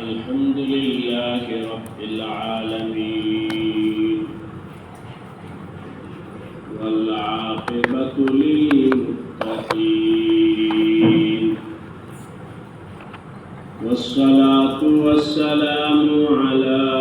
الحمد لله رب العالمين. والعاقبة للمتقين. والصلاة والسلام على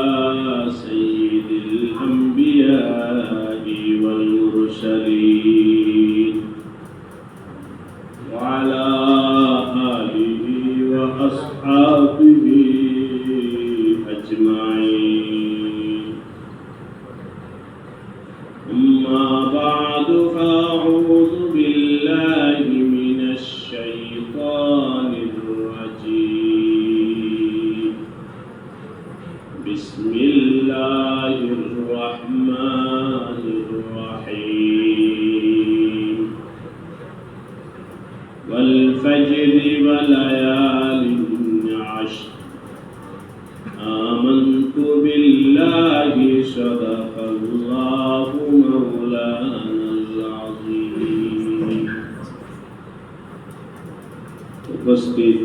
والفجر وليال عشر آمنت بالله صدق الله مولانا العظيم উপস্থিত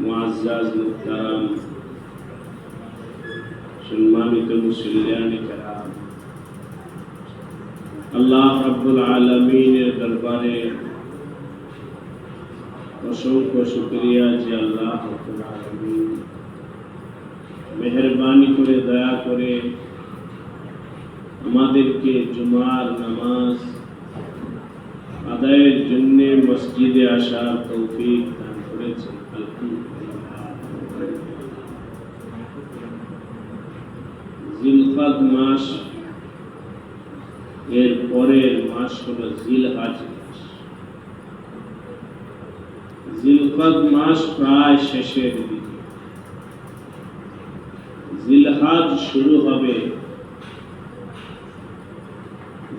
মুআজ্জাজ মুহতারাম সম্মানিত মুসলিয়ান کرام আল্লাহ রাব্বুল আলামিনের দরবারে অসংখ্য শুকরিয়া যে আল্লাহ রাব্বুল আলামিন মেহরবানি করে দয়া করে আমাদেরকে জুমার নামাজ আদায়ের জন্য মসজিদে আসার তৌফিক দান করেছেন আলহামদুলিল্লাহ জিলকাদ মাস এর পরের মাস হলো জিলহাজ মাস জিলকাদ মাস প্রায় শেষের দিকে। জিলহাজ শুরু হবে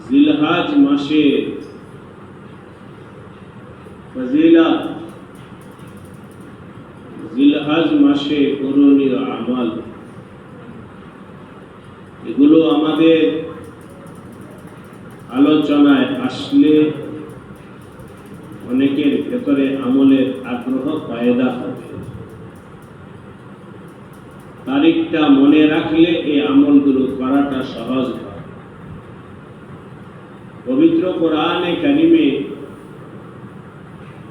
জিলহাজ মাসে। ফজিলাত জিলহাজ মাসে করণীয় আমল। এগুলো আমাদের আলোচনায় আসলে ভেতরে আমলের আগ্রহ পায়দা হবে। তারিখটা মনে রাখলে এই আমলগুলো করাটা সহজ হয়। পবিত্র কোরআনে কারিমে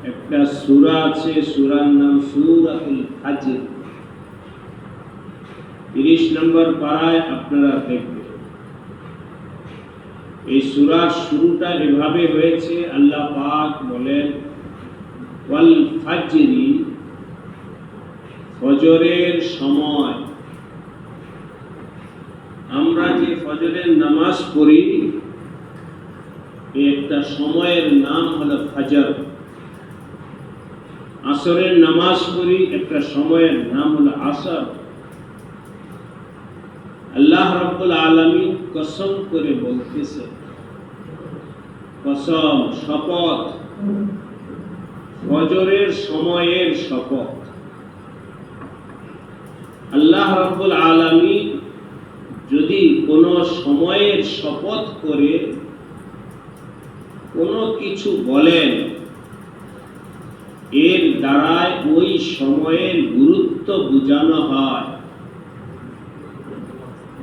একটা সূরা আছে, সূরার নাম সূরাতুল ফাজর তিরিশ নম্বর পাড়ায় আপনারা দেখবেন, এই সুরার শুরুটা এভাবে হয়েছে, আল্লাহ পাক বলেন ওয়াল ফাজরি, ফজরের সময়। আমরা যে ফজরের নামাজ পড়ি একটা সময়ের নাম হলো ফজর। আসরের নামাজ পড়ি, একটা সময়ের নাম হলো আসর। আল্লাহ রব্বুল আলমী কসম করে বলতেছে, কসম, শপথ। ফজরের সময়ের শপথ। আল্লাহ রব্বুল আলমী যদি কোনো সময়ের শপথ করে, কোনো কিছু বলেন, এর দ্বারায় ওই সময়ের গুরুত্ব বোঝানো হয়।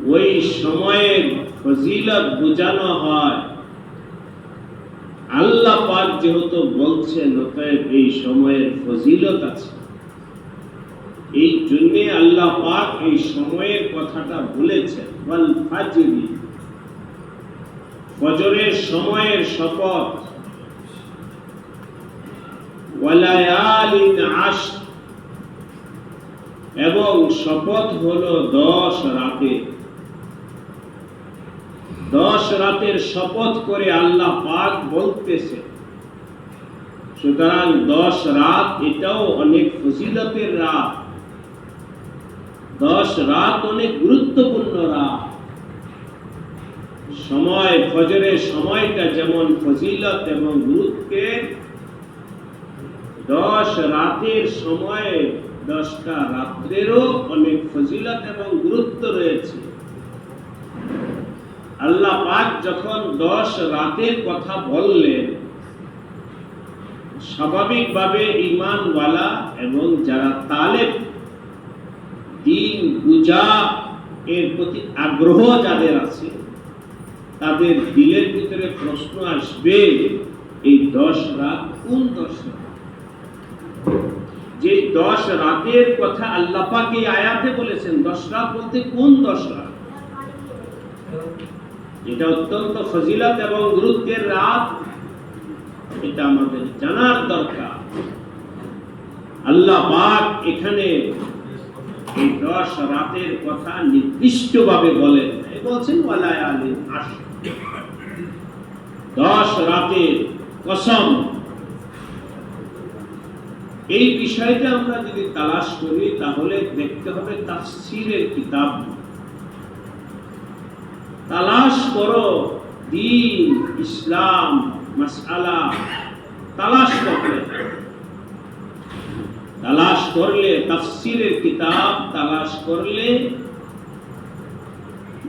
ওই সময়ের ফজিলত বোঝানো হয়। আল্লাহ পাক যেহেতু বলছেন, অতএব এই সময়ের ফজিলত আছে। এই জন্যে আল্লাহ পাক এই সময়ের কথাটা বলেছেন, ওয়াল ফাজরি। ফজরের সময়ের শপথ। ওয়ালায়ালিন আশ এবং শপথ হলো দশ রাতে। দশ রাতের শপথ করে আল্লাহ পাক বলতেছে। সুতরাং দশ রাত এটাও অনেক ফজিলতের রাত। দশ রাত অনেক গুরুত্বপূর্ণ রাত। সময়, ফজরের সময়টা যেমন ফজিলত এবং গুরুত্বের দশ রাতের সময়ে দশটা রাত্রেরও অনেক ফজিলত এবং গুরুত্ব রয়েছে। আল্লাহ পাক যখন দশ রাতের কথা বললেন, স্বাভাবিকভাবে ইমানওয়ালা এবং যারা তালেব, দিন পূজা এর প্রতি আগ্রহ যাদের আছে, তাদের দিলের ভিতরে প্রশ্ন আসবে এই দশ রাত কোন দশ রাত? যে দশ রাতের কথা আল্লাহ পাক এই আয়াতে বলেছেন, দশ রাত বলতে কোন দশ রাত? এটা অত্যন্ত ফজিলত এবং গুরুত্বের রাত। এটা আমাদের জানার দরকার। আল্লাহ পাক এখানে এই দশ রাতের কথা নির্দিষ্টভাবে বলেন। বলছেন দশ রাতের কসম। এই বিষয়টা আমরা যদি তালাশ করি, তাহলে দেখতে হবে তাফসিরের কিতাব। তালাশ করো দিন, ইসলাম, মাসআলা তালাশ করলে তালাশ করলে, তাফসিরের কিতাব তালাশ করলে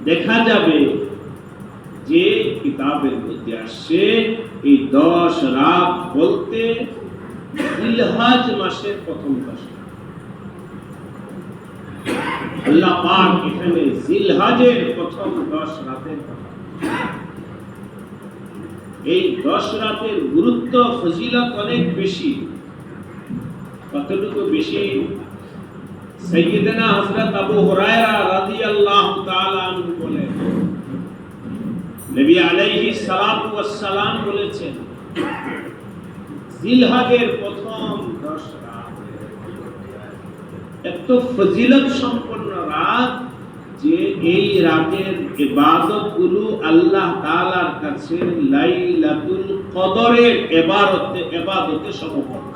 দেখা যাবে যে কিতাবের মধ্যে আসছে এই দশ রাত বলতে জিলহাজ মাসের প্রথম দশ। আল্লাহ পাক এখানে জিলহাজের প্রথম দশ রাতের এই দশ রাতের গুরুত্ব, ফজিলত অনেক বেশি। কতটুকু বেশি? সৈয়দনা হযরত আবু হুরায়রা রাদিয়াল্লাহু তাআলা আনহু বলেন, নবী আলাইহি সালাতু ওয়াস বলেছেন, জিলহজের প্রথম 10 রাত এত ফজিলত সম্পন্ন রাত যে এই রাতের ইবাদতগুলো আল্লাহ তাআলার কাছে লাইলাতুল কদরের ইবাদতে ইবাদতে সমপন্ন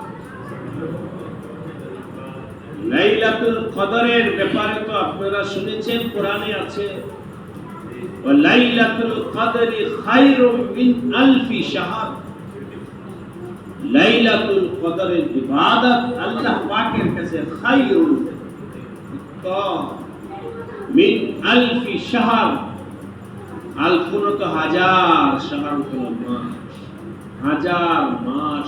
লাইলাতুল কদরের ব্যাপারে তো আপনারা শুনেছেন, কোরআনে আছে লাইলাতুল কদরি খায়রুম মিন আলফি শাহর। লাইলাতুল কদরের ইবাদত আল্লাহ পাকের কাছে খায়রুল। তো মিন আলফি আলফুন তো হাজার মাস। হাজার মাস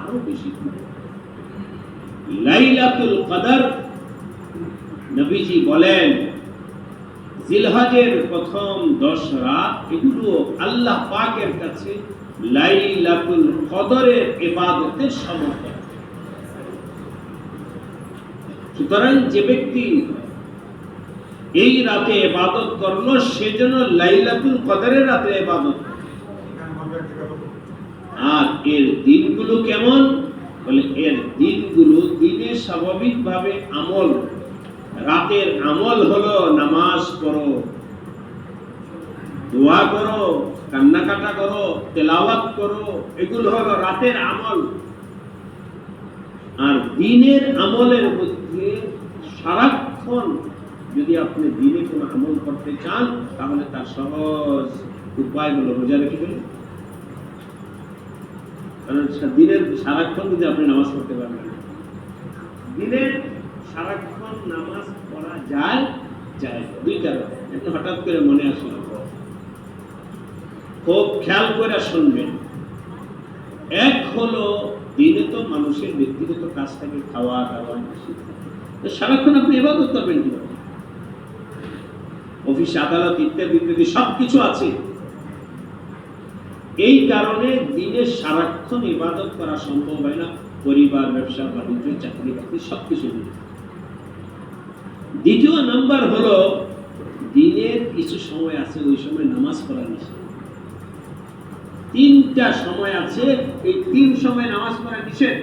আরও বেশি লাইলাতুল কদর, নবীজি বলেন, জিলহজের প্রথম দশ রাত এগুলো আল্লাহ পাকের কাছে লাইলাতুল কদরের ইবাদতের সমর্থন সুতরাং যে ব্যক্তি এই রাতে ইবাদত করল, সেজন্য লাইলাতুল কদরের রাতে করল। আর এর দিনগুলো কেমন? বলে, এর দিনগুলো দিনে স্বাভাবিকভাবে আমল। রাতের আমল হলো নামাজ পড়ো, দোয়া করো, কান্নাকাটা করো, তেলাওয়াত করো, এগুলো হলো রাতের আমল। আর দিনের আমলের মধ্যে সারাক্ষণ যদি আপনি দিনে কোনো আমল করতে চান, তাহলে তার সহজ উপায় হলো রোজা রেখে ফেলুন কারণ দিনের সারাক্ষণ যদি আপনি নামাজ পড়তে পারবেন। দিনের সারাক্ষণ নামাজ পড়া যায় যায় দুই কারণ। একটা হঠাৎ করে মনে আসলো। খুব খেয়াল করে শুনবেন। এক হলো, দিনে তো মানুষের ব্যক্তিগত কাজ থাকে খাওয়া দাওয়া সারাক্ষণ আপনি এবাদত করবেন কীভাবে? অফিস আদালত ইত্যাদি ইত্যাদি সব কিছু আছে। এই কারণে দিনে সারাক্ষণ ইবাদত করা সম্ভব হয় না। পরিবার ব্যবসা বাণিজ্য চাকরি বাকরি সবকিছু। দ্বিতীয় নাম্বার হলো দিনের কিছু সময় আছে ওই সময় নামাজ পড়া নিষেধ। তিনটা সময় আছে এই তিন সময় নামাজ পড়া নিষেধ।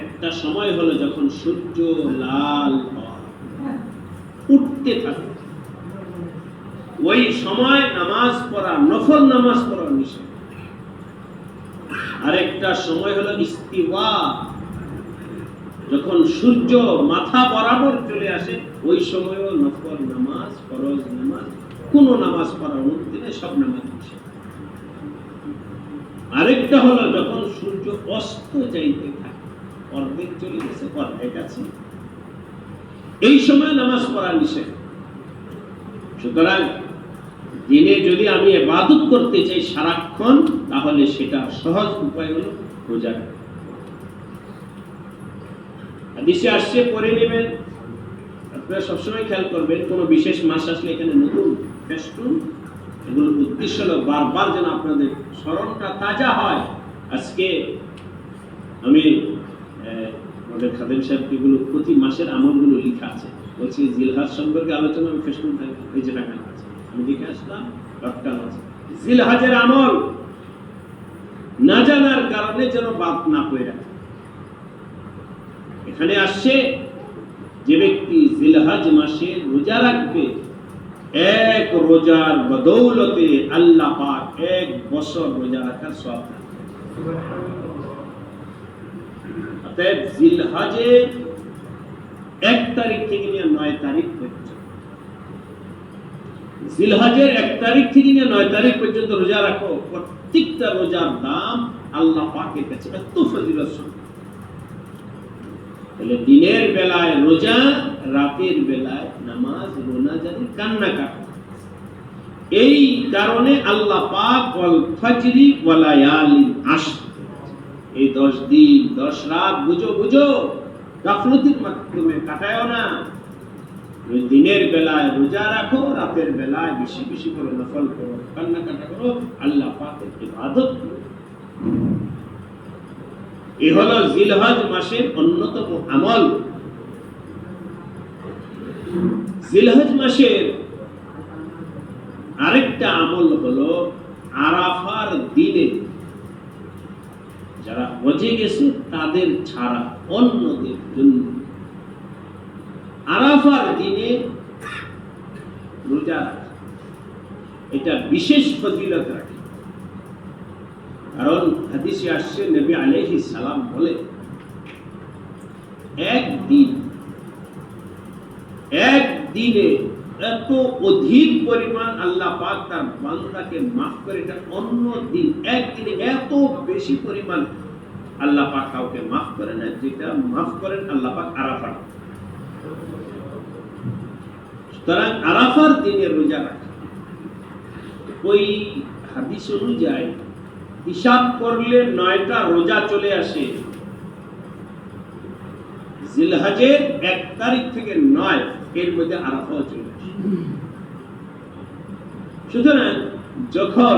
একটা সময় হলো যখন সূর্য লাল হয়, উঠতে থাকে। ওই সময় নামাজ পড়া, নফল নামাজ পড়া নিষেধ আরেকটা সময় হলো ইস্তিওয়া যখন সূর্য মাথা বরাবর চলে আসে, ওই সময়ও নফল নামাজ, ফরজ নামাজ, কোন নামাজ পড়া অনুমতি নেই, সব নামাজ আরেকটা হলো যখন সূর্য অস্ত যাইতে থাকে, অর্ধেক চলে গেছে, অর্ধেক আছে। এই সময় নামাজ পড়া নিষেধ। সুতরাং দিনে যদি আমি এবাদত করতে চাই সারাক্ষণ, তাহলে সেটা সহজ উপায় হলো রোজা। হাদিসে আসছে, পড়ে নেবেন। আপনারা সবসময় খেয়াল করবেন, কোনো বিশেষ মাস আসলে এখানে নতুন ফেস্টুন এগুলোর উদ্দেশ্য হলো বারবার যেন আপনাদের স্মরণটা তাজা হয়। আজকে আমি আমাদের খাদেম সাহেব এগুলো প্রতি মাসের আমলগুলো লেখা আছে। বলছি, জিলহাজ সম্পর্কে আলোচনা আমি ফেসবুক এই যে টাকা আছে। আমি দেখে আসলাম ডক্টর আছে। জিলহাজের আমল না জানার কারণে যেন বাদ না করে রাখে এখানে আসছে যে ব্যক্তি জিলহাজ মাসে রোজা রাখবে, এক রোজার বদৌলতে আল্লাহ পাক এক বছর রোজা রাখার সব এক তারিখ থেকে নিয়ে নয় তারিখ পর্যন্ত। জিলহাজের এক তারিখ থেকে নিয়ে নয় তারিখ পর্যন্ত রোজা রাখো, প্রত্যেকটা রোজার দাম আল্লাহ পাকের কাছে এত ফজিলত তাহলে দিনের বেলায় রোজা, রাতের বেলায় নামাজ রোনা জানি কান্না কাটা এই কারণে আল্লাহ পাক ওয়াল ফজরি ওয়ালায়ালিন এই দশ দিন, দশ রাত বুঝো বুঝো, গাফলতির মাধ্যমে কাটায়ও না। দিনের বেলায় রোজা রাখো, রাতের বেলায় বেশি বেশি করে নফল করো কান্না কাটা করো, আল্লাহ পাকের ইবাদত করো। এ হলো জিলহজ মাসের অন্যতম আমল। জিলহজ মাসের আরেকটা আমল হলো আরাফার দিনে যারা হজে গেছে, তাদের ছাড়া অন্যদের জন্য। আরাফার দিনে রোজা এটা বিশেষ ফজিলত রাখে। কারণ হাদিসে আসছে, নবী আলাইহি সালাম বলে, একদিন, একদিনে এত অধিক পরিমাণ আল্লাহ পাক তার বান্দাকে মাফ করে এটা অন্য দিন, একদিনে এত বেশি পরিমাণ আল্লাহ পাক কাউকে মাফ করে না, যেটা মাফ করেন আল্লাহ পাক আরাফার। সুতরাং আরাফার দিনে রোজা রাখা। ওই হাদিস অনুযায়ী হিসাব করলে নয়টা রোজা চলে আসে। জিলহাজের এক তারিখ থেকে নয়, এর মধ্যে আরাফাও চলে সুতরাং যখন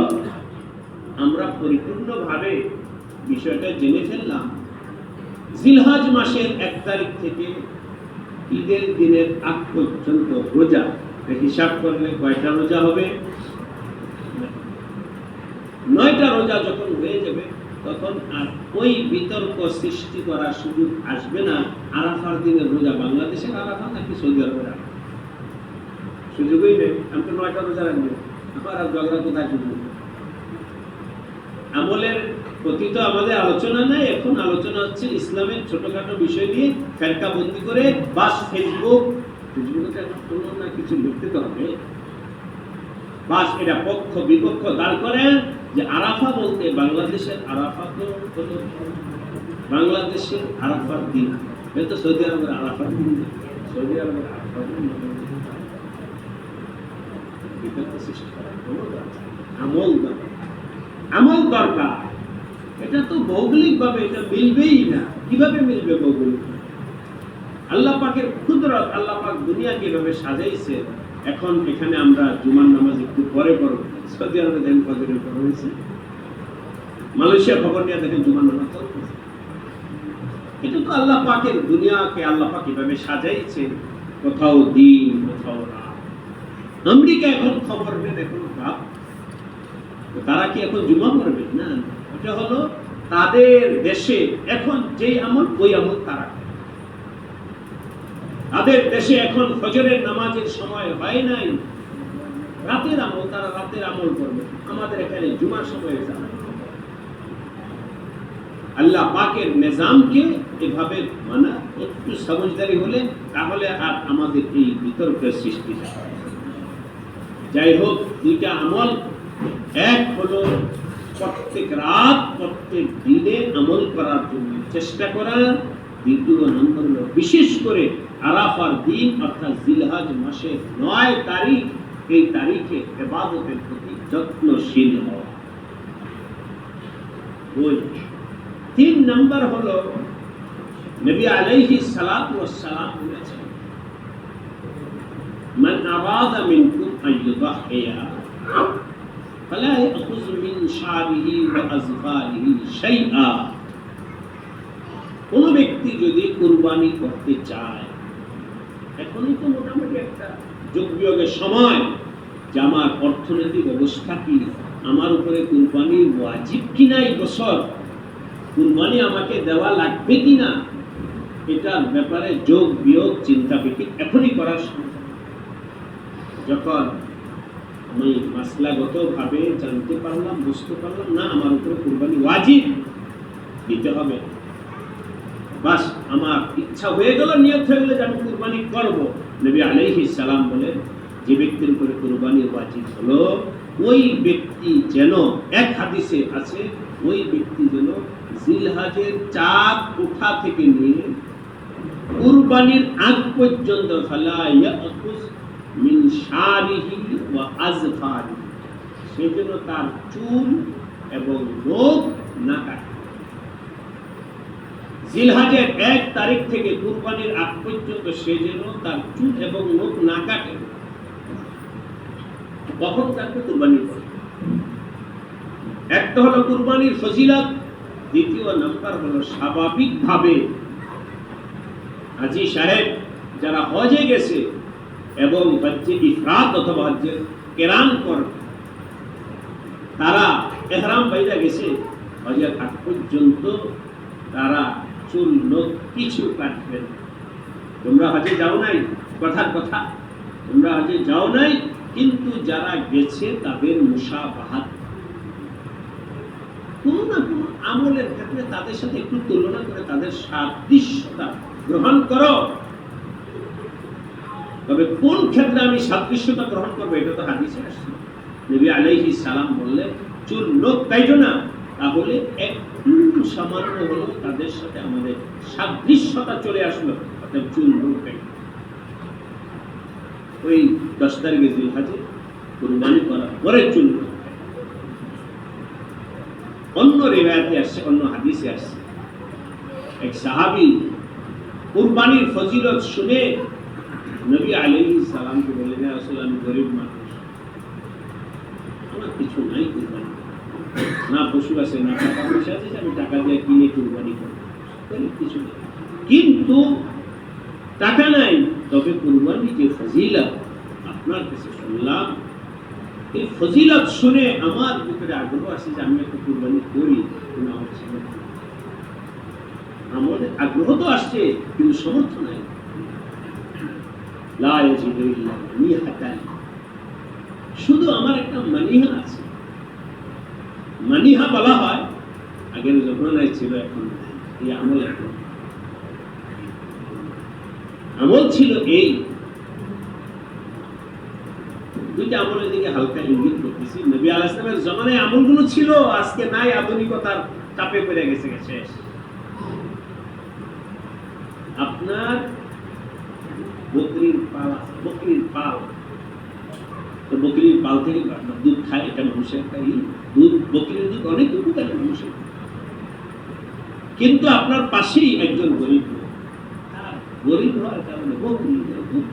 আমরা পরিপূর্ণভাবে বিষয়টা জেনে ফেললাম জিলহাজ মাসের এক তারিখ থেকে ঈদের দিনের আগ পর্যন্ত রোজা হিসাব করলে কয়টা রোজা হবে? নয়টা রোজা যখন হয়ে যাবে, তখন আর ওই বিতর্ক সৃষ্টি করার সুযোগ আসবে না আরাফার দিনের রোজা বাংলাদেশের আরাফা নাকি সৌদি আরবের আরাফা? সুযোগই নেই। আমি তো নয়টা রোজা রাখব আমার আর ঝগড়া কোথায় সুযোগ আমলের প্রতি তো আমাদের আলোচনা নাই। এখন আলোচনা হচ্ছে ইসলামের ছোটখাটো বিষয় নিয়ে ফেরকা বন্দি করে বাস ফেসবুক। ফেসবুকে কোনো না কিছু লিখতে তো হবে। বাস, এটা পক্ষ বিপক্ষ দাঁড় করেন যে আরাফা বলতে বাংলাদেশের আরাফা তো বাংলাদেশের আরাফার দিন। এটা সৌদি আরবের আরাফার দিন। সৌদি আরবের আরাফার দিন। দরকার আমল দরকার। এটা তো এটা মিলবেই না। কীভাবে মিলবে ভৌগোলিক? আল্লাহ পাকের আল্লাহ পাক দুনিয়া কীভাবে সাজাইছে। এখন এখানে আমরা নামাজ একটু পরে সৌদি আরবে ফজরের পর হয়েছে। মালয়েশিয়া খবর নিয়ে দেখেন নামাজ চলতেছে। এটা তো আল্লাহ পাকের দুনিয়াকে আল্লাহ পাক কীভাবে সাজাইছে। কোথাও দিন, কোথাও রাত। আমেরিকা এখন খবর নেন এখন তো তারা কি এখন জুমা পড়বে না। ওটা হলো তাদের দেশে এখন যেই আমল, ওই আমল তারা তাদের দেশে এখন ফজরের নামাজের সময় হয় নাই। রাতের আমল, তারা রাতের আমল করবে। আমাদের এখানে জুমার সময় যাবে আল্লাহ পাকের নিজামকে এভাবে মানা, একটু সমজদারি হলে, তাহলে আর আমাদের এই বিতর্কের সৃষ্টি হয়। যাই হোক, দুইটা আমল। এক হলো প্রত্যেক রাত, প্রত্যেক দিনে আমল করার জন্য চেষ্টা করা। দ্বিতীয় নম্বর হলো বিশেষ করে আরাফার দিন, অর্থাৎ জিলহাজ মাসের নয় তারিখ। এই তারিখে এবাদতের প্রতি যত্নশীল হওয়া। তিন নম্বর হলো, নবী আলাইহি সালাত ও সালাম বলেছেন, মান আরাদা মিনকুম শারিহি ওয়া আযফারিহি শাইআ কোন ব্যক্তি যদি কুরবানি করতে চায়, এখনই তো মোটামুটি একটা যোগ বিয়োগের সময় যে আমার অর্থনৈতিক অবস্থা কি, আমার উপরে কুরবানি ওয়াজিব কিনা এই বছর? কুরবানি আমাকে দেওয়া লাগবে কিনা এটার ব্যাপারে যোগ বিয়োগ চিন্তা এখনই করার সময়। যখন আমি মাসলাগতভাবে জানতে পারলাম, বুঝতে পারলাম, না, আমার উপরে কুরবানি ওয়াজিব, দিতে হবে। বাস, আমার ইচ্ছা হয়ে গেল, নিয়ত হয়ে গেলে যে আমি কুরবানি করব। নবী আলাইহিস সালাম বলেন, যে ব্যক্তির উপরে কুরবানি ওয়াজিব হলো, ওই ব্যক্তি যেন এক হাদিসে আছে, ওই ব্যক্তি যেন জিলহাজের চাঁদ ওঠা থেকে নিয়ে কুরবানির আগ পর্যন্ত ফালা ইয়াকুজ শারিহি ওয়া আজফারিহি সে যেন তার চুল এবং নখ না জিলহাজের এক তারিখ থেকে কুরবানির আগ পর্যন্ত তার চুল এবং না কাটে। কখন তাকে কুরবানি? করে একটা হলো কুরবানির ফজিলত, দ্বিতীয় নাম্বার হলো স্বাভাবিকভাবে। হাজি সাহেব, যারা হজে গেছে এবং হজ্জে ইফরাত অথবা হজ্জে কেরান করে তারা এহরাম বাইরা গেছে হজের আগ পর্যন্ত তারা চুল কিছু কাটবে না। তোমরা হজে যাও নাই, কথার কথা। তোমরা হজে যাও নাই, কিন্তু যারা গেছে তাদের মুসাবাহাত কোনো না কোনো আমলের ক্ষেত্রে তাদের সাথে একটু তুলনা করে তাদের সাদৃশ্যতা গ্রহণ করো। তবে কোন ক্ষেত্রে আমি সাদৃশ্যতা গ্রহণ করব এটা তো হাদিসে আসছে। নবী আলাইহি সালাম বললেন চুল লোক তাইজো না? তাহলে একটু সামান্য হলো তাদের সাথে আমাদের সাদৃশ্যতা চলে আসলো, অর্থাৎ চুল লোক তাইজো ওই দশ তারিখে দুই হাজে কুরবানি করার পরে চুল অন্য রেবায়াতে আসছে, অন্য হাদিসে আসছে। এক সাহাবি কুরবানির ফজিলত শুনে নবী আলাইহি সালামকে বলে না আসলে আমি গরিব মানুষ। আমার কিছু নাই কুরবানি না পশু আছে, না টাকা পয়সা আছে আমি টাকা দিয়ে কিনে কুরবানি করব। কিছু নেই। কিন্তু টাকা নাই। তবে কুরবানি যে ফজিলত, আপনার কাছে শুনলাম। এই ফজিলত শুনে আমার ভিতরে আগ্রহ আছে যে আমি একটা কুরবানি করি আমার আমাদের আগ্রহ তো আসছে, কিন্তু সমর্থ নাই। শুধু আমার একটা মানিহা আছে। মানিহা বলা হয় আগের জমানায় ছিল, এখন এই আমল এখন। আমল ছিল এই। দুইটা আমলের দিকে হালকা ইঙ্গিত করতেছি। নবী আলাইসলামের জমানায় আমলগুলো ছিল, আজকে নাই, আধুনিকতার চাপে পড়ে গেছে, শেষ। আপনার বকরির পাল বকরির পাল। তো বকরির পাল থেকে দুধ খায়, এটা মানুষের একটা। দুধ, বকরির দুধ অনেক উপকারী মানুষের। কিন্তু আপনার পাশেই একজন গরিব। গরিব হওয়ার কারণে বকরি দুধ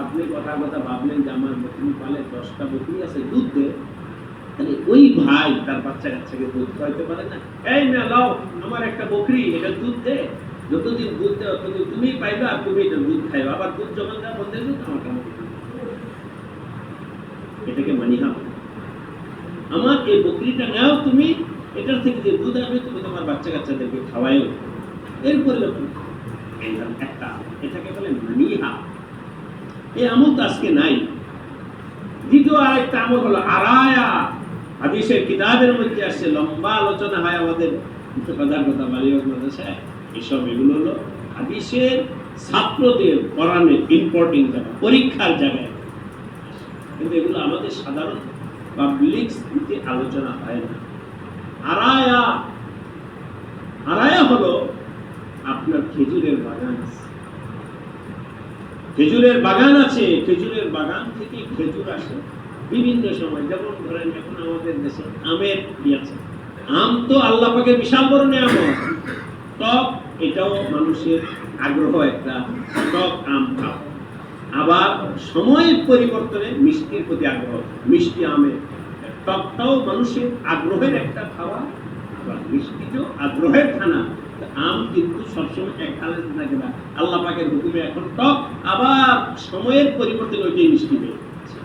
আপনি কথা কথা ভাবলেন যে আমার বকরি পালে দশটা বকরি আছে, দুধ দেয় তাহলে ওই ভাই তার বাচ্চা কাচ্চাকে দুধ খাওয়াইতে পারে না। এই না আমার একটা বকরি, এটা দুধ দে। যতদিন দুধ দেয় ততদিন তুমি পাইবে আর তুমি এটা দুধ খাইবে। আবার দুধ যখন দেওয়া বন্ধ হয়ে আমার কেমন এটাকে মানিহা। আমার এই বকরিটা নাও তুমি, এটার থেকে যে দুধ আসবে তুমি তোমার বাচ্চা কাচ্চাদেরকে খাওয়াইও এর পরিবর্তন একটা এটাকে বলে মানিহা। এই আমল তো আজকে নাই। দ্বিতীয় আরেকটা আমল হলো আরায়া। হাদিসের কিতাবের মধ্যে আসছে, লম্বা আলোচনা হয় আমাদের কথা বালিবাগ মাদ্রাসায় এসব এগুলো হলো হাদিসের ছাত্রদের পড়ানোর ইম্পর্টেন্ট জায়গা, পরীক্ষার জায়গায়। কিন্তু এগুলো আমাদের সাধারণ পাবলিক স্কুলে আলোচনা হয় না। আরায়া আরায়া হলো আপনার খেজুরের বাগান আছে। খেজুরের বাগান আছে, খেজুরের বাগান থেকে খেজুর আসে বিভিন্ন সময়। যেমন ধরেন, এখন আমাদের দেশে আমের আছে। আম তো আল্লাহ পাকের বিশাল বড় নেয়ামত। টক এটাও মানুষের আগ্রহ একটা টক আম, খাও। আবার সময়ের পরিবর্তনে মিষ্টির প্রতি আগ্রহ, মিষ্টি আমের টকটাও মানুষের আগ্রহের একটা খাওয়া, আবার মিষ্টিটাও আগ্রহের খানা। আম কিন্তু সবসময় এক হালাতে থাকে না। আল্লাহ পাকের হুকুমে এখন টক আবার সময়ের পরিবর্তনে ওইটাই মিষ্টি যাচ্ছে।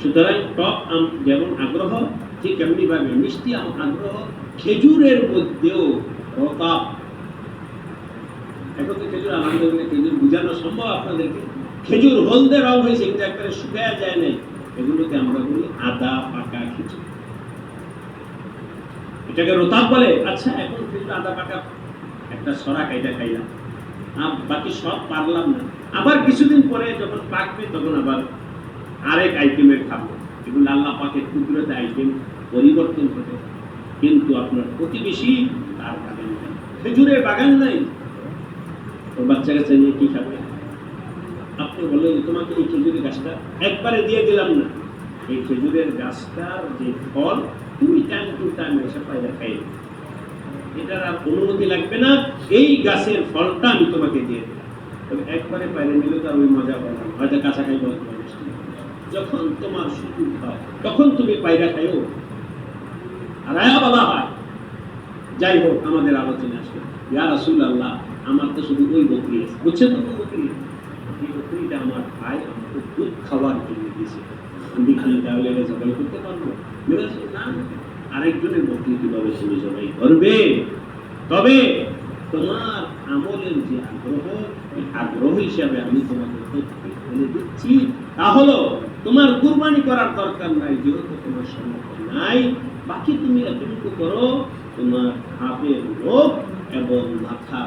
সুতরাং টক আম যেমন আগ্রহ, ঠিক এমনি ভাবে মিষ্টি আম আগ্রহ খেজুরের মধ্যেও রতাপ খেজুর আলহামদুলিল্লাহ খেজুর বোঝানো সম্ভব আপনাদেরকে? খেজুর হলদে রং হয়েছে, কিন্তু একবারে শুকায়া যায় নাই। এগুলোকে আমরা বলি আদা, পাকা খেজুর। এটাকে বলে। আচ্ছা এখন খেজুর, আদা, পাকা একটা সরা খাইটা খাইলাম। আম, বাকি সব পারলাম না। আবার কিছুদিন পরে যখন পাকবে, তখন আবার আরেক আইটেমের খাব। এগুলো আল্লাহ পাকের কুদরতে আইটেম পরিবর্তন হতে কিন্তু আপনার প্রতিবেশী তার বাগান নাই। খেজুরের বাগান নাই। ওর বাচ্চা কাছে নিয়ে কি খাবে? আপনি বললেন তোমাকে এই খেজুরের গাছটা একবারে দিয়ে দিলাম না। এই খেজুরের গাছটার যে ফল, তুমি টাইম টু টাইম এসে পায়রা খাই এটার আর অনুমতি লাগবে না, এই গাছের ফলটা আমি তোমাকে দিয়ে দিলাম। তবে একবারে পায়রা নিলে তো ওই মজা না। হয়তো কাঁচা খাইবো হয়তো বা মিষ্টি খাইবো। যখন তোমার সুযোগ হয়, তখন তুমি পায়রা খাইও। আর আয়া বলা হয়, যাই হোক, আমাদের আলোচনা আসবে ইয়া রাসূল আল্লাহ আমার তো শুধু ওই বকরি আছে। বুঝছেন? তো বকরি এই বকরিটা আমার ভাই আমাকে দুধ খাওয়ার জন্য দিয়েছে। আমি খালি তাহলে জবাই করতে পারব? বলেছে, না আরেকজনের বকরি কীভাবে তুমি জবাই করবে তবে তোমার আমলের যে আগ্রহ এই আগ্রহ হিসাবে আমি তোমাকে বলে দিচ্ছি তা হলো তোমার কুরবানি করার দরকার নাই যেহেতু তোমার সমর্থন নাই। বাকি তুমি এতটুকু করো তোমার হাতের লোক এবং মাথা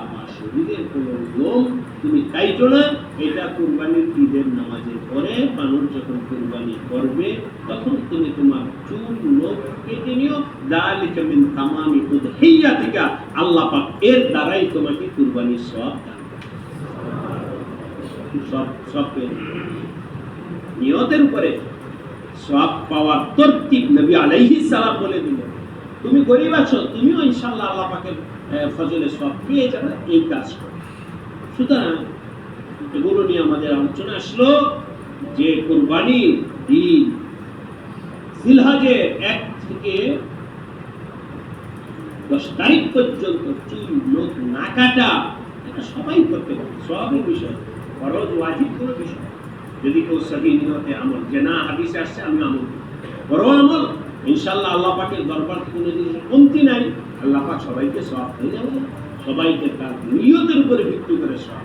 বা শরীরের কোনো লোম তুমি কাইটো না, এটা কুরবানির ঈদের নামাজের পরে মানুষ যখন কুরবানি করবে, তখন তুমি তোমার চুল লোক কেটে নিও। দালিকা মিন তামামি উদহিয়াতিকা আল্লাহ পাক এর দ্বারাই তোমাকে কুরবানির দান সব সব নিয়তের উপরে সব পাওয়ার তরতিব নবী আলাইহিস সালাম বলে দিলেন। তুমি গরিব আছো, তুমিও ইনশাআল্লাহ আল্লাহ পাকের ফজলে সব পেয়ে যাবে এই কাজ করো। সুতরাং এগুলো নিয়ে আমাদের আলোচনা আসলো যে কোরবানি দিন। জিলহাজের এক থেকে দশ তারিখ পর্যন্ত চুল, লোক না কাটা, এটা সবাই করতে পারে সবই বিষয়, ফরজ, ওয়াজিব কোনো বিষয় যদি কেউ সহি নিয়তে আমল, যে না, হাদিসে আসছে, আমি আমল। বড় আমল ইনশাল্লাহ আল্লাহ পাকের দরবার থেকে কোনো জিনিস কমতি নাই আল্লাহ সবাইকে সব হয়ে যাবে সবাইকে তার নিয়তের উপরে ভিত্তি করে সব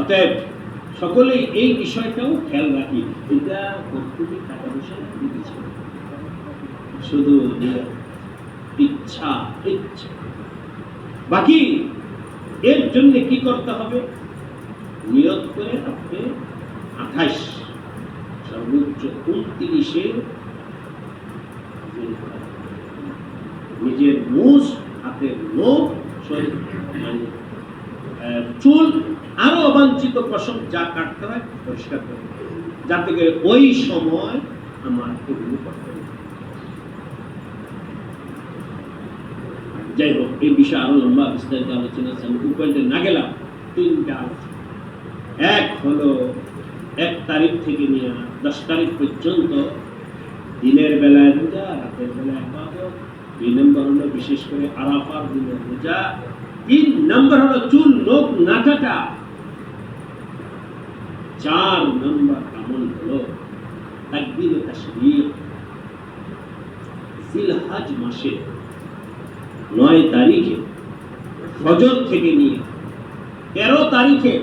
অতএব সকলেই এই বিষয়টাও খেয়াল রাখি, এটা প্রস্তুতি টাকা পয়সা দিচ্ছে শুধু ইচ্ছা ইচ্ছা। বাকি এর জন্য কি করতে হবে? নিয়ত করে আপনি আঠাশ, সর্বোচ্চ উনত্রিশে নিজের মুষ হাতের নখ শরীর মানে চুল আরও অবাঞ্ছিত পশম যা কাটতে হয় পরিষ্কার করে। যাতে করে ওই সময় আমার এগুলো করতে যাই হোক, এই বিষয়ে আরও লম্বা বিস্তারিত আলোচনা আছে, আমি পয়েন্টে না গেলাম তিনটা এক হলো, এক তারিখ থেকে নিয়ে দশ তারিখ পর্যন্ত দিনের বেলায় রোজা, রাতের বেলায় ইবাদত দুই নম্বর হলো বিশেষ করে আরাফার দিনের রোজা তিন নম্বর হলো চুল লোক না কাটা চার নম্বর আমল হলো তাকবীর তাশরীক জিলহজ মাসে নয় তারিখে ফজর থেকে নিয়ে তেরো তারিখে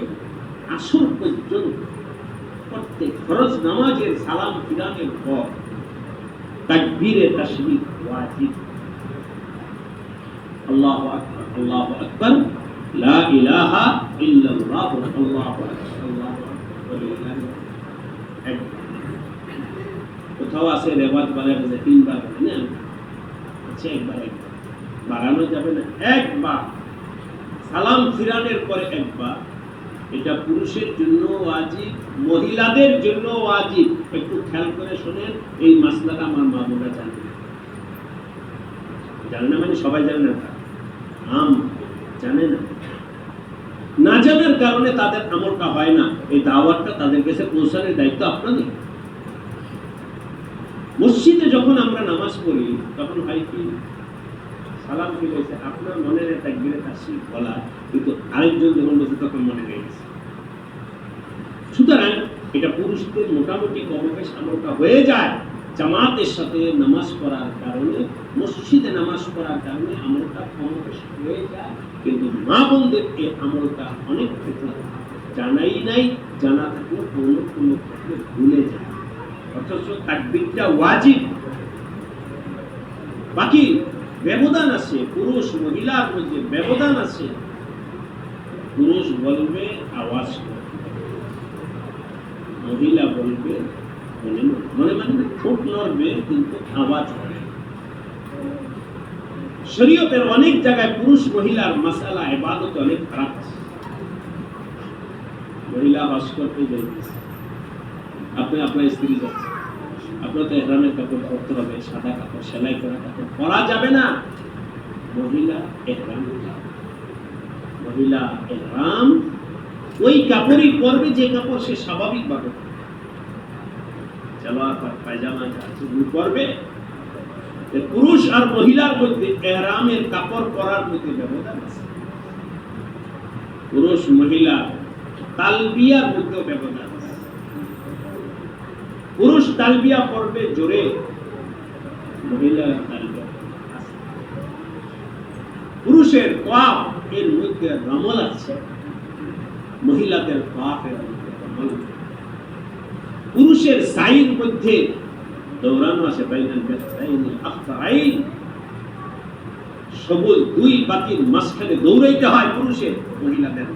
আসর পর্যন্ত প্রত্যেক ফরজ নামাজের সালাম ফিরানের পর তাকবীরে তাশরীক ওয়াজিব। কোথাও আছে তিনবার আচ্ছা একবার একবার। বাড়ানো যাবে না, একবার। সালাম ফিরানের পরে একবার। এটা পুরুষের জন্য ওয়াজিব, মহিলাদের জন্য ওয়াজিব। একটু খেয়াল করে শোনেন, এই মাসলাটা আমার মা জানে। জানে না মানে সবাই জানে না। আম জানে না। না জানার কারণে তাদের আমলটা হয় না। এই দাওয়াতটা তাদের কাছে পৌঁছানোর দায়িত্ব আপনাদের। মসজিদে যখন আমরা নামাজ পড়ি, তখন হয় কি? সালাম ফিরেছে আপনার মনের একটা গিরে তাসি বলা কিন্তু আরেকজন যখন বলছে, তখন মনে গেছে। সুতরাং এটা পুরুষদের মোটামুটি কমবেশ আমলটা হয়ে যায়। জামাতের সাথে নামাজ পড়ার কারণে, মসজিদে নামাজ পড়ার কারণে আমলটা কমবেশ হয়ে যায়। কিন্তু মা বোনদের এই আমলটা অনেক ক্ষেত্রে জানাই নাই, জানা থাকলেও কোনো কোনো ক্ষেত্রে ভুলে যায়। অথচ তাকবিরটা ওয়াজিব। বাকি ব্যবধান আছে, পুরুষ মহিলার মধ্যে ব্যবধান আছে। পুরুষ বলবে, আওয়াজ মহিলা বলবে মনে মনে নড়বে কিন্তু আওয়াজ শরীয়তের অনেক জায়গায় পুরুষ, মহিলার এবাদত অনেক খারাপ মহিলা করতে যাইতেছে। আপনি আপনার স্ত্রী যাচ্ছে। আপনার তো এহরামের কাপড় পরতে হবে, সাদা কাপড়, সেলাই করা কাপড় পরা যাবে না। মহিলা এহরাম মহিলা এহরাম ওই কাপড়ই পরবে, যে কাপড় সে স্বাভাবিকভাবে পুরুষ আর মহিলার মধ্যে এহরামের কাপড় পরার মধ্যে ব্যবধান আছে। পুরুষ, মহিলা, তালবিয়ার মধ্যেও ব্যবধান আছে। পুরুষ তালবিয়া পড়বে জোরে মহিলা পুরুষের কাপ এর মধ্যে রমল আছে, মহিলাদের কাপ এর মধ্যে রমল নেই। পুরুষের সাইর মধ্যে দৌড়ানো আছে সবুজ দুই বাতির মাঝখানে দৌড়াইতে হয় পুরুষের, মহিলাদের।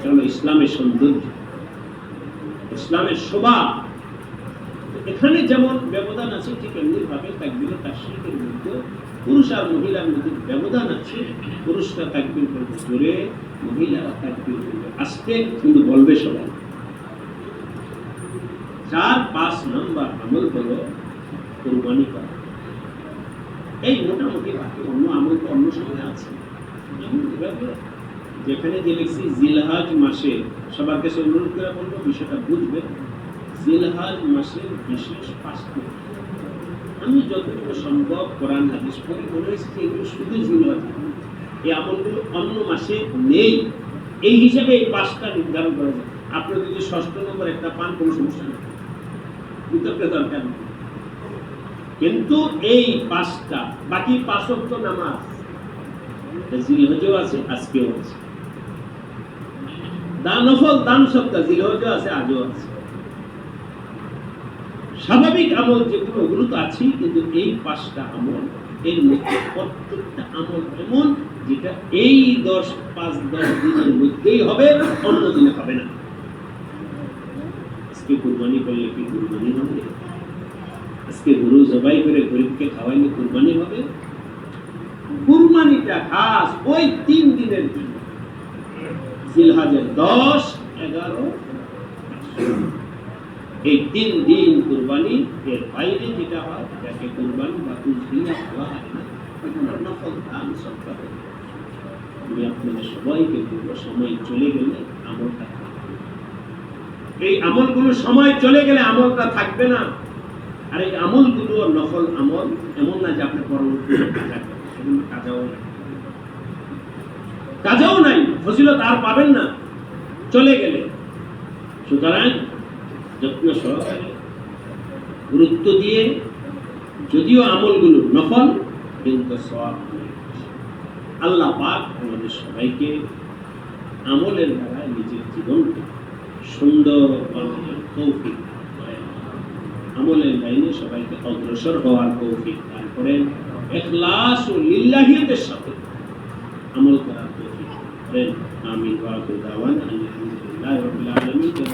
কারণ ইসলামের সৌন্দর্য, ইসলামের শোভা এখানে যেমন ব্যবধান আছে, ঠিক এমনি ভাবে তাকবির তাকশিকের মধ্যে পুরুষ আর মহিলার মধ্যে ব্যবধান আছে। পুরুষরা তাকবির করবে জোরে, মহিলারা তাকবির করবে আস্তে, কিন্তু বলবে সবাই। চার, পাঁচ নাম্বার আমল হলো কোরবানি করা। এই মোটামুটি বাকি অন্য আমল তো অন্য সময় আছে। যেখানে যে লিখছি জিলহাজ মাসে সবার কাছে অনুরোধ করে বলব, বিষয়টা বুঝবে। জিলহাজ মাসের বিশেষ পাঁচটি আমি যতটুকু সম্ভব কোরআন, হাদিস পড়ে মনে হয়েছে যে এগুলো শুধু জিলহাজ এই আমলগুলো অন্য মাসে নেই। এই হিসাবে এই পাঁচটা নির্ধারণ করা যায়। আপনি যদি ষষ্ঠ নম্বর একটা পান, কোনো সমস্যা নেই। বিতর্কের দরকার কিন্তু এই পাঁচটা, বাকি পাঁচক্ত নামাজ, জিলহজও আছে, আজকেও আছে। দান নফল, দান সপ্তাহ জিলহজও আছে, আজও আছে। স্বাভাবিক আমল যেগুলো, ওগুলো তো আছেই, কিন্তু এই পাঁচটা আমল, এর মধ্যে প্রত্যেকটা আমল এমন, যেটা এই দশ, পাঁচ, দশ দিনের মধ্যেই হবে, অন্য দিনে হবে না। আজকে কুরবানি করলে কি কুরবানি হবে? আজকে গরু জবাই করে গরিবকে খাওয়াইলে কুরবানি হবে? কুরবানিটা খাস ওই তিন দিনের জন্য। জিলহাজের দশ, এগারো এই তিন দিন কুরবানি, এর বাইরে যেটা হয়, যাকে কুরবানি বা কুরবানি বলা হয় না সবাইকে বলব সময় চলে গেলে আমলটা। এই আমলগুলো সময় চলে গেলে আমলটা থাকবে না। আর এই আমলগুলো নফল আমল, এমন না যে আপনি পরবর্তী কাজাও নাই। কাজাও নাই, ফজিলত আর পাবেন না। চলে গেলে। সুতরাং যত্ন সহকারে গুরুত্ব দিয়ে যদিও আমলগুলো নফল, কিন্তু সব আল্লাহ পাক আমাদের সবাইকে আমলের দ্বারা নিজের জীবনকে সুন্দর বানানোর কৌফিক। আমলের লাইনে সবাইকে অগ্রসর হওয়ার কৌফিক দান করেন। এখলাস ও লিল্লাহিয়তের সাথে আমল করার কৌফিক করেন। আমিন ওয়া আখির আলহামদুলিল্লাহ রাব্বিল আলামিন। ওয়া